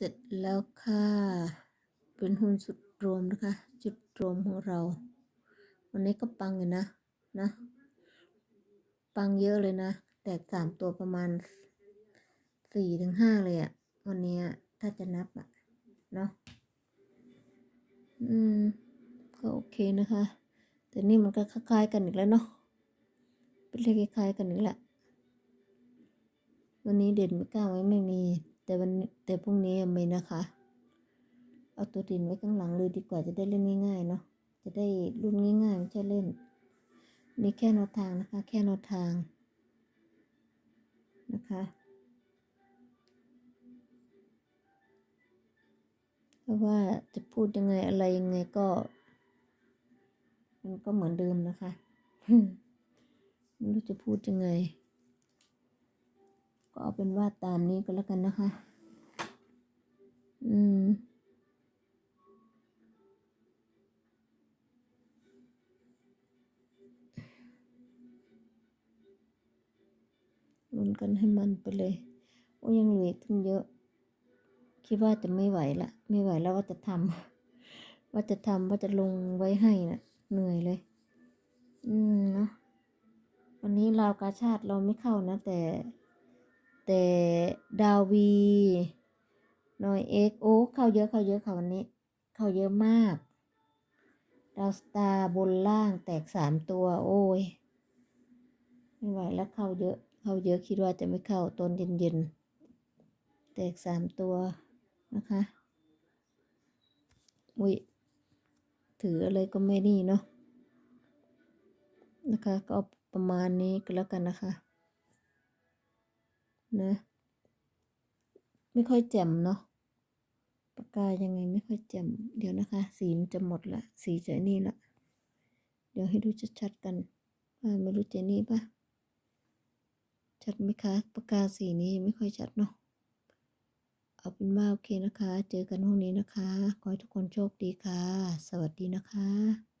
เสร็จแล้วค่ะ เป็นหุ้นสุดรวมนะคะ จุดรวมของเรา วันนี้ก็ปังอยู่นะ นะ ปังเยอะเลยนะ แตกสามตัวประมาณสี่ถึงห้าเลยอะวันนี้ถ้าจะนับอะเนาะ อืม ก็โอเคนะคะ แต่นี่มันก็คล้ายๆกันอีกแล้วเนาะ เป็นเลขคล้ายๆกันอีกแหละวันนี้เด่นไม่กล้าไว้ไม่มี แต่วันแต่พรุ่งนี้ไมีนะคะ เอาตัวด่นไว้ข้างหลังเลยดีกว่าจะได้เล่นง่ายๆเนาะจะได้รุ่นง่ายๆไม่ใช่เล่นนี่แค่แนวทางนะคะ แค่แนวทางนะคะเพราะว่าจะพูดยังไงอะไรยังไงก็ มันก็เหมือนเดิมนะคะไม่รู้จะพูดยังไง ก็เอาเป็นว่าตามนี้ก็แล้วกันนะคะ อืม ลุ้นกันให้มันไปเลย โอ้ยังเหลืออีกตั้งเยอะ คิดว่าจะไม่ไหวละ ไม่ไหวแล้วว่าจะทำ ว่าจะทำว่าจะลงไว้ให้นะ่ะ เหนื่อยเลย อืมเนาะ วันนี้ราวกาชาติเราไม่เข้านะ แต่ แต่ดาวี หน่อยเอ็กโอ้เข้าเยอะเข้าเยอะค่ะวันนี้ เข้าเยอะมากดาวสตาร์บนล่างแตกสามตัว โอ้ย ไม่ไหวแล้วเข้าเยอะ เข้าเยอะคิดว่าจะไม่เข้าตอนเย็นๆ แตกสามตัวนะคะ อุ้ย ถืออะไรก็ไม่นี่เนาะนะคะ ก็ประมาณนี้ก็แล้วกันนะคะนะ ไม่ค่อยแจ่มเนาะายังไงไม่ค่อยแจ่มเดี๋ยวนะคะ สีมันจะหมดละสีจะนี่ละเดี๋ยวให้ดูชัดๆกันว่าไม่รู้เจนี่ปะชัดไหมคะปากกาสีนี้ไม่ค่อยชัดเนาะเอาเป็นว่าโอเคนะคะ เจอกันพรุ่งนี้นะคะ ขอให้ทุกคนโชคดีค่ะ สวัสดีนะคะ